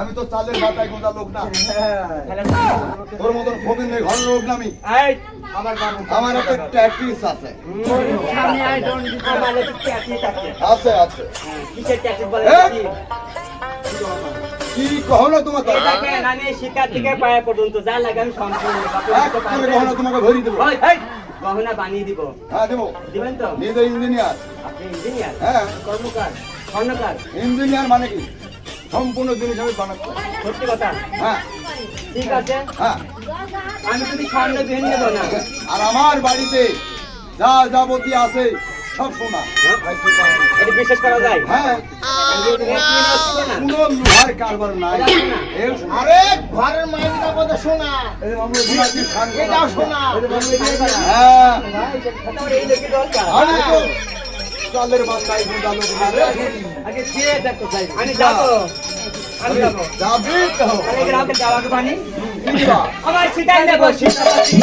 আমি তো চালের মাথায় গোঁজা লোক না। তোর মতন ফকির নেই ঘরের লোক না আমি। এই। আমার একটা ট্যাক্টিস আছে। আছে। আছে কি শিকার থেকে পায়ে পর্যন্ত যা লাগে আমি সম্পূর্ণ তোমাকে ধরি দেবো। গহনা বানিয়ে দিব। হ্যাঁ দেবো। দিবেন তো? নিজে ইঞ্জিনিয়ার। আপনি ইঞ্জিনিয়ার? হ্যাঁ। কর্মকার? স্বর্ণকার? ইঞ্জিনিয়ার মানে কি? সম্পূর্ণ জিনিস আমি বানাচ্ছি। সত্যি কথা? হ্যাঁ। ঠিক আছে? হ্যাঁ। আমি তুমি বিহীন নেব না। আর আমার বাড়িতে যা যাবতীয় আছে সব সোনা। এটা বিশ্বাস করা যায়? হ্যাঁ। কোনো লোহার কারবার নাই। সোনা। সোনা। আরে ঘরের মাইকটা কত এটাও সোনা। হ্যাঁ। তো চালের গোঁজা লোক না রে। আগে খেয়ে দেখো যাই আমি যাব। আমি যাব। যাবি তো। তাহলে গ্রাহকে যাওয়াকে পানি আমার সিটাই নেব সিটাপাতি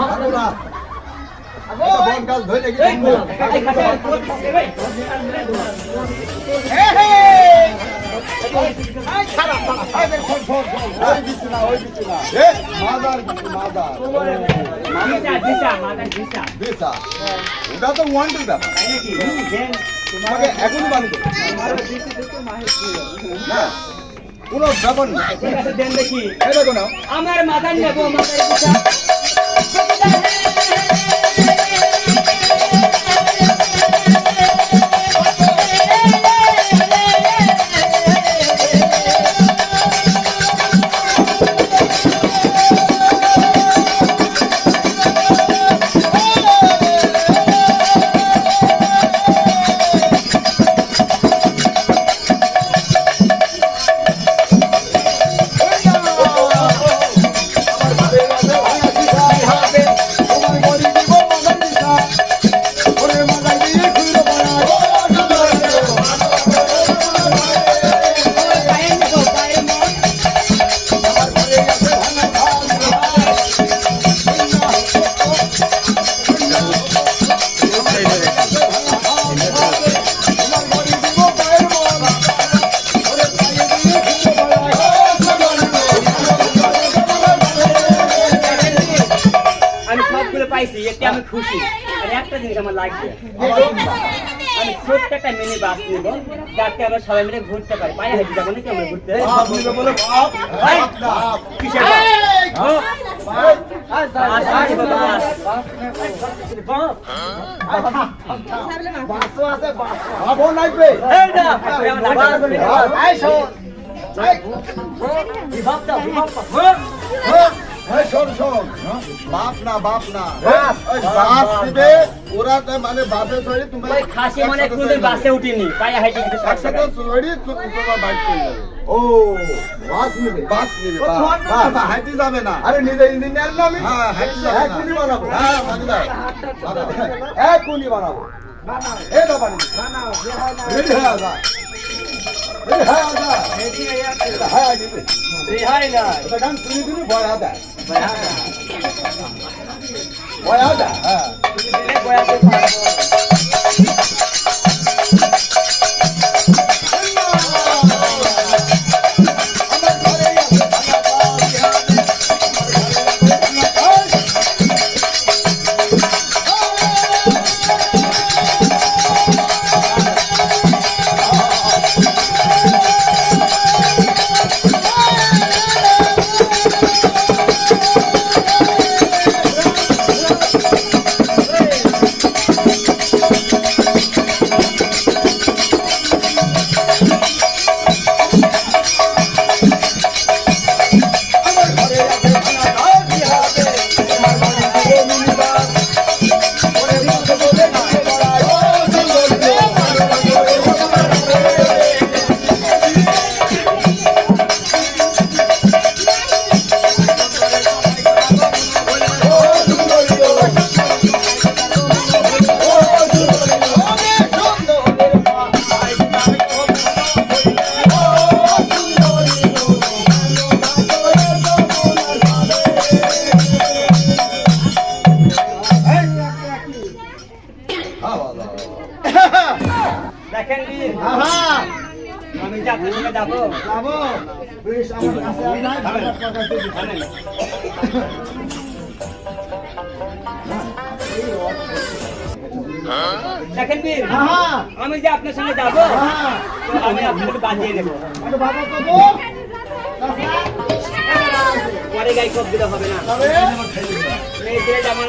ভালো না একটা বন গাছ ওটা তো ওয়ান্টেড ব্যাপার তাই নাকি দেন তোমাকে এখনই বানিয়ে দেবো না ব্যাপার না আমার মাথায় নেব, মাথায় আর একটা জিনিস আমার লাগবে আমি ছোট্ট একটা মিনি বাস নিব যাতে আমরা সবাই মিলে ঘুরতে পারি পায়ে হেঁটে যাব নাকি আমরা ঘুরতে লাগবে। শোন শোন। বাপ না বাপ না। বাস। ওরা মানে বাসে চড়ে তুমি ওই খাসি মানে কোনদিন বাসে যাবে। উঠিনি পায়ে হাইটে কিন্তু একসাথে টাকা তোমার বাইক চলে যাবে। ও বাস নেবে। বাস নিবে বাস। তোমার না। বাস, যাবে না। আরে নিজে ইঞ্জিনিয়ার না আমি? হ্যাঁ হাঁটি যাবে এক না বানাবো। হ্যাঁ এক কোনি বানাবো। এ রেডি হয়ে হ্যাঁ নিবে রেহাই না এটা আমি যে আপনার সঙ্গে যাব আমি আপনাকে বাজিয়ে কবো পরে গাই কব দিলে হবে না। যেমন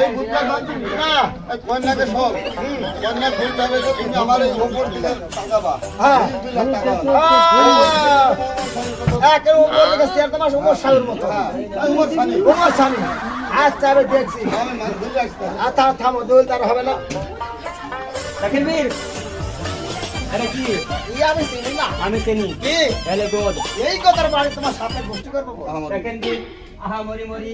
এই বুদ্ধা গান্ধী না এই কন্যাকে সব। কন্যা ফুল যাবে তো তুমি আমার এই উপর দিকে টাকাবা হ্যাঁ। একের চেয়ার তোমার সালের মতো। হ্যাঁ, সানি। সানি আচ্ছা আমি দেখছি। থামো দোল তার হবে না। দেখেন বীর আরে কি? ই আমি চিনি না। আমি চিনি। কি? তাহলে গোদ। এই কথার বাড়ি তোমার সাথে গোষ্ঠী করব। দেখেন বীর আহা মরি মরি।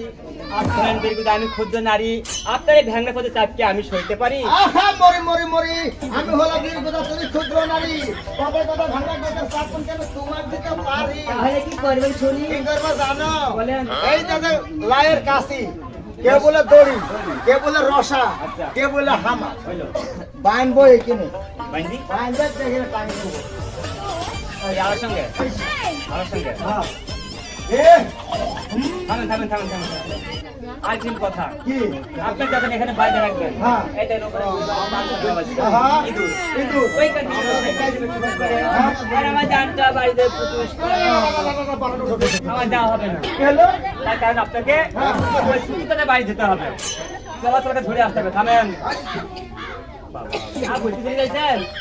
আপনার বীর আমি ক্ষুদ্র নারী আপনার এই ভ্যাংলা পদে চাপকে আমি সইতে পারি। আহা মরি মরি মরি। আমি হলো বীর তুমি ক্ষুদ্র নারী। কবে কথা ভাঙা কথা সাপন কেন তোমার দিতে পারি? তাহলে কি করবেন শুনি? কি করব জানো? বলেন। এই দাদা লায়ের কাশি কে বলে দড়ি কে বলে রসা আচ্ছা। কে বলে হামা? এখানে। দেখে দেবো সঙ্গে। সঙ্গে। হ্যাঁ। থামেন থামেন থামেন থামেন। আর তিন কথা। কি? আপনি যখন এখানে বাইরে রাখবেন। হ্যাঁ। এই দেখেন ওখানে। হ্যাঁ। ইঁদুর। ইঁদুর। ওই কান্দি আর আমার জানটা বাড়িতে পুতুস আমার যাওয়া হবে না। তার কারণ আপনাকে হ্যাঁ। ওই সুতিটাতে বাড়ি যেতে হবে। চলাচলকে ধরে আসতে হবে। থামেন।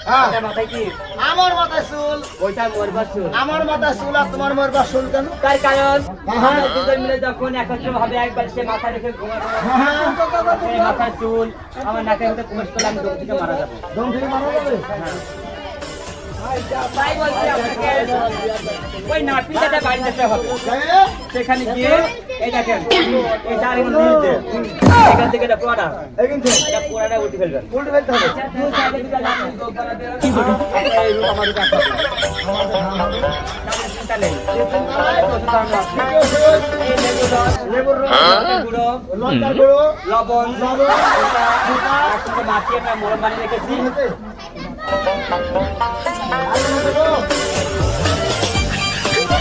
হ্যাঁ। আপনার মাথায় কি আমার মাথায় চুল। ওইটা মরবার চুল। আমার মাথায় চুল আর তোমার মরবার চুল কেন? তার কারণ? হ্যাঁ। দুজন মিলে যখন একত্র ভাবে একবার সে মাথা রেখে ঘুমাবো। হ্যাঁ চুল আমার নাকের মধ্যে কুমাস করলে আমি দম থেকে মারা যাব। দম থেকে মারা যাবে? তাই বলছি আপনাকে ওই নাপিতাটা বাড়ি যেতে হবে। সেখানে গিয়ে এই দেখেন এই চার নিচে এখান থেকে এটা পোড়া এখান থেকে এটা পোড়াটা ফেলবেন। উল্টে ফেলতে হবে। সাইডে দুটো লাঠি। এই রূপ কাছে চিন্তা নেই। লেবুর গুঁড়ো, লঙ্কার গুঁড়ো লবণ লবণ, একসাথে মাখিয়ে একটা মোড়ক বানিয়ে রেখেছি।